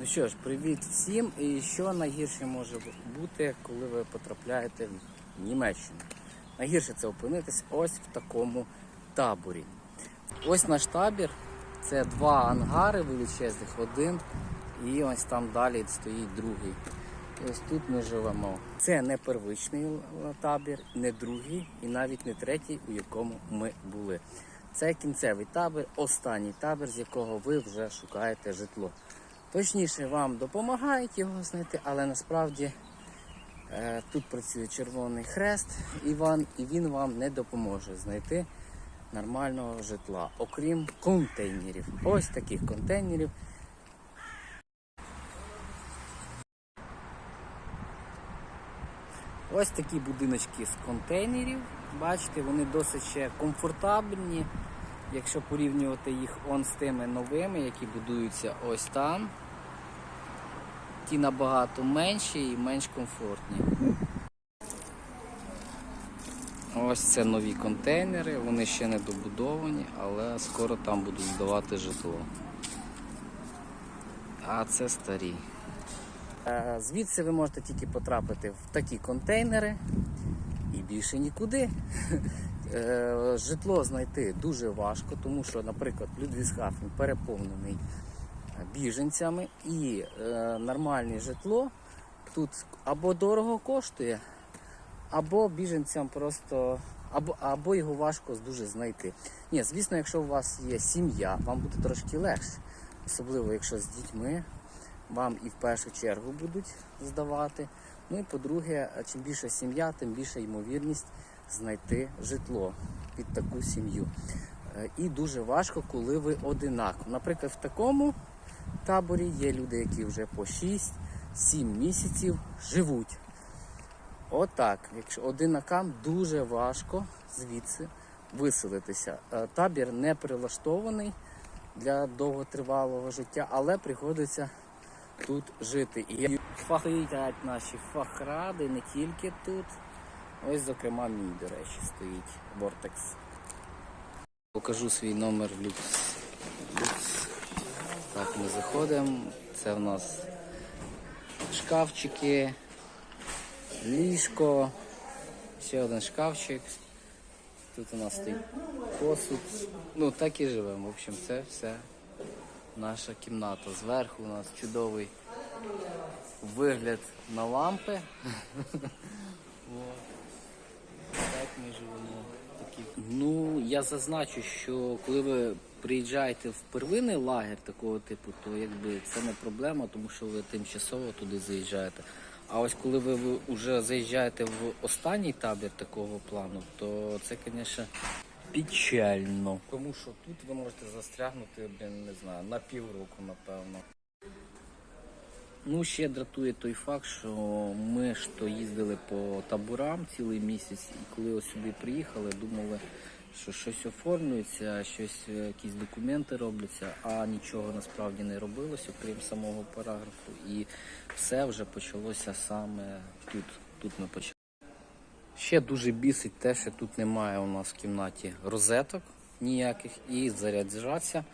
Ну що ж, привіт всім. І що найгірше може бути, коли ви потрапляєте в Німеччину? Найгірше це опинитись ось в такому таборі. Ось наш табір. Це два ангари величезних, один, і ось там далі стоїть другий. І ось тут ми живемо. Це не первичний табір, не другий і навіть не третій, у якому ми були. Це кінцевий табір, останній табір, з якого ви вже шукаєте житло. Точніше, вам допомагають його знайти, але насправді е, тут працює Червоний Хрест, і, вам, і він вам не допоможе знайти нормального житла, окрім контейнерів. Ось таких контейнерів. Ось такі будиночки з контейнерів. Бачите, вони досить ще комфортабельні, якщо порівнювати їх он з тими новими, які будуються ось там. Ті набагато менші і менш комфортні. Ось це нові контейнери, вони ще не добудовані, але скоро там будуть здавати житло. А це старі. Е, Звідси ви можете тільки потрапити в такі контейнери і більше нікуди. Е, Житло знайти дуже важко, тому що, наприклад, Людвігсхафен переповнений біженцями і е, нормальне житло тут або дорого коштує, або біженцям просто або, або його важко дуже знайти. Ні, звісно, якщо у вас є сім'я, вам буде трошки легше, особливо якщо з дітьми вам і в першу чергу будуть здавати. Ну і по-друге, чим більша сім'я, тим більша ймовірність знайти житло під таку сім'ю. Е, І дуже важко, коли ви одинаково. Наприклад, в такому таборі є люди, які вже по 6-7 місяців живуть. Отак, якщо одинакам дуже важко звідси виселитися. Е, Табір не прилаштований для довготривалого життя, але приходиться тут жити. І фахують наші фахради не тільки тут. Ось, зокрема, мій, до речі, стоїть Vortex. Покажу свій номер люкс. люкс. Так, ми заходимо. Це в нас шкафчики, ліжко, ще один шкафчик. Тут у нас стоїть посуд. Ну, так і живемо. В общем, це все наша кімната. Зверху у нас чудовий вигляд на лампи. От. Ми живемо. Такі. Ну, я зазначу, що коли ви приїжджаєте в первинний лагер такого типу, то якби це не проблема, тому що ви тимчасово туди заїжджаєте. А ось коли ви вже заїжджаєте в останній табір такого плану, то це, звісно, печально. Тому що тут ви можете застрягнути, блін, не знаю, на півроку, напевно. Ну, ще дратує той факт, що ми ж їздили по таборам цілий місяць, і коли ось сюди приїхали, думали, що щось оформлюється, щось, е, якісь документи робляться, а нічого насправді не робилося, окрім самого параграфу. І все вже почалося саме тут. Тут ми почали. Ще дуже бісить те, що тут немає у нас в кімнаті розеток ніяких і заряджатися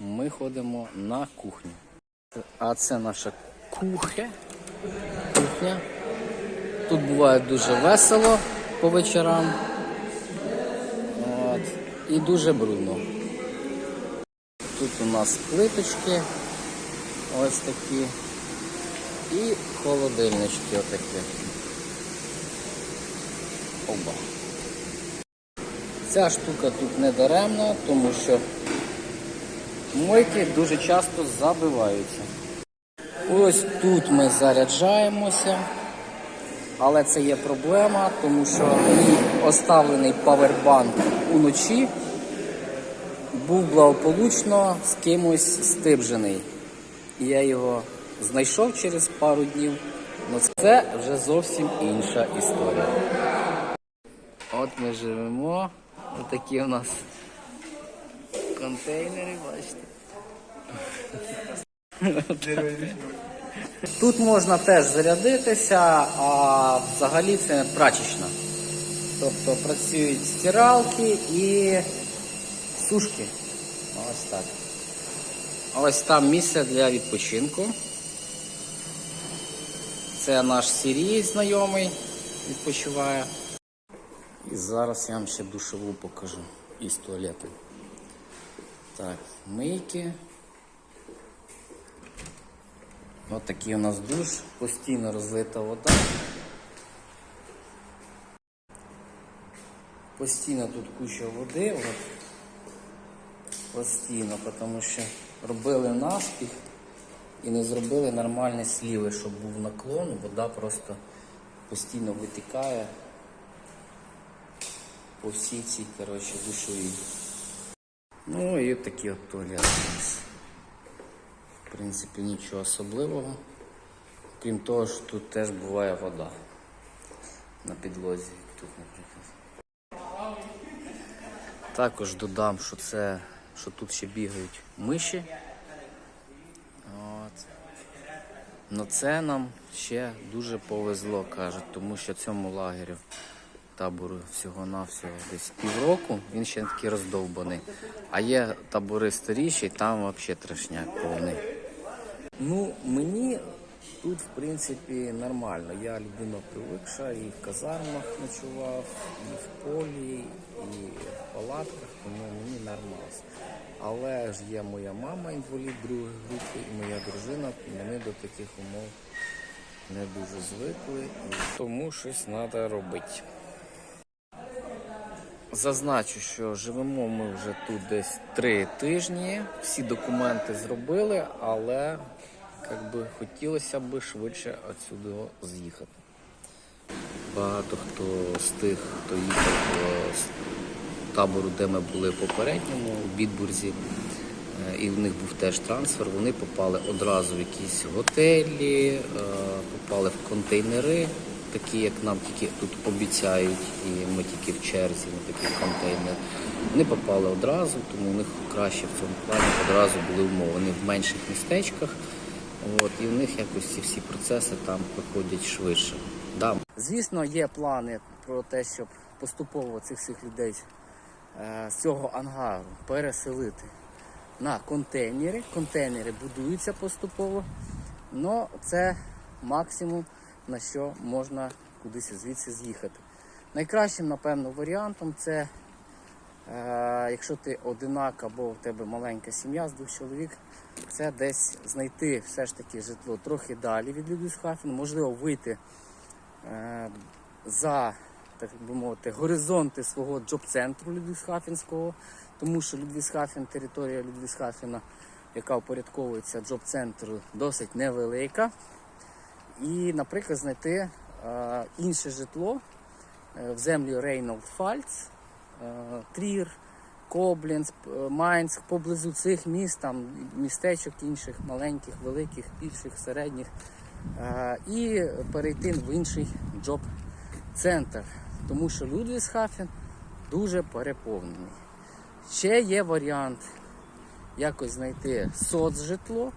ми ходимо на кухню. А це наша кухня. кухня. Тут буває дуже весело по вечорам. От. І дуже брудно. Тут у нас плиточки ось такі. І холодильнички отакі. Оба. Ця штука тут не даремна, тому що мойки дуже часто забиваються. Ось тут ми заряджаємося, але це є проблема, тому що мій оставлений павербанк уночі був благополучно з кимось стибжений. І я його знайшов через пару днів. але це вже зовсім інша історія. От ми живемо. Отакі у нас контейнери, бачите. Тут можна теж зарядитися, а взагалі це прачечна. Тобто працюють стиралки і сушки. Ось так. Ось там місце для відпочинку. Це наш Сірій знайомий відпочиває. І зараз я вам ще душову покажу із туалету. Так, мийки. Ось такий у нас душ, постійно розлита вода. Постійно тут куча води, от. постійно, тому що робили наспіх і не зробили нормальні сліви, щоб був наклон, вода просто постійно витікає по всій цій коротше, душовій. Ну і такі от туалети. В принципі, нічого особливого. Крім того, що тут теж буває вода на підлозі, тут, наприклад. Також додам, що це, що тут ще бігають миші. От. Ну це нам ще дуже повезло, кажуть, тому що цьому лагерю табору всього-навсього десь півроку, він ще такий роздовбаний. А є табори старіші, там взагалі трешняк повний. Ну, мені тут, в принципі, нормально. Я людина привикша і в казармах ночував, і в полі, і в палатках, тому мені нормально. Але ж є моя мама, інвалід другої групи, і моя дружина, вони до таких умов не дуже звикли, тому щось треба робити. Зазначу, що живемо ми вже тут десь три тижні. Всі документи зробили, але як би, хотілося б швидше відсюди з'їхати. Багато хто з тих, хто їхав з табору, де ми були попередньому, в Бідбурзі, е, і в них був теж трансфер, вони попали одразу в якісь готелі, е, попали в контейнери, такі як нам тільки тут обіцяють, і ми тільки в черзі на такий контейнер. Вони попали одразу, тому у них краще в цьому плані одразу були умови. Вони в менших містечках, от, і в них якось ці всі процеси там проходять швидше. Да. Звісно, є плани про те, щоб поступово цих всіх людей е, з цього ангару переселити на контейнери. Контейнери будуються поступово, але це максимум на що можна кудись звідси з'їхати. Найкращим, напевно, варіантом це, е, якщо ти одинак або в тебе маленька сім'я з двох чоловік, це десь знайти все ж таки житло трохи далі від Людвігсхафену, можливо, вийти е, за так би мовити, горизонти свого джоб-центру Людвігсхафенського, тому що Людвігсхафен, територія Людвігсхафена, яка упорядковується джоб-центру, досить невелика. І, наприклад, знайти е, інше житло е, в землі Рейнолд Фальц, е, Трір, Коблінц, Майнськ, поблизу цих міст, там містечок інших, маленьких, великих, більших, середніх, і перейти в інший джоб-центр, тому що Людвігсхафен дуже переповнений. Ще є варіант якось знайти соцжитло.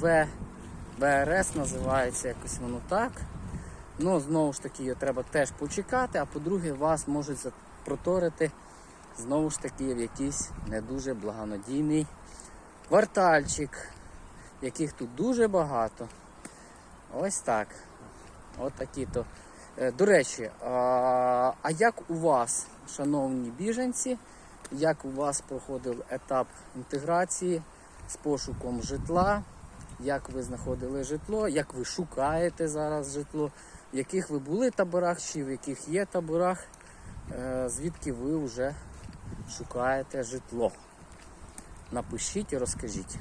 В БРС називається якось воно так. Ну, знову ж таки, його треба теж почекати, а по-друге, вас можуть запроторити знову ж таки в якийсь не дуже благонадійний квартальчик, яких тут дуже багато. Ось так. От такі то. Е, До речі, а, а як у вас, шановні біженці, як у вас проходив етап інтеграції з пошуком житла? Як ви знаходили житло, як ви шукаєте зараз житло, в яких ви були таборах чи в яких є таборах, е, звідки ви вже шукаєте житло. Напишіть і розкажіть.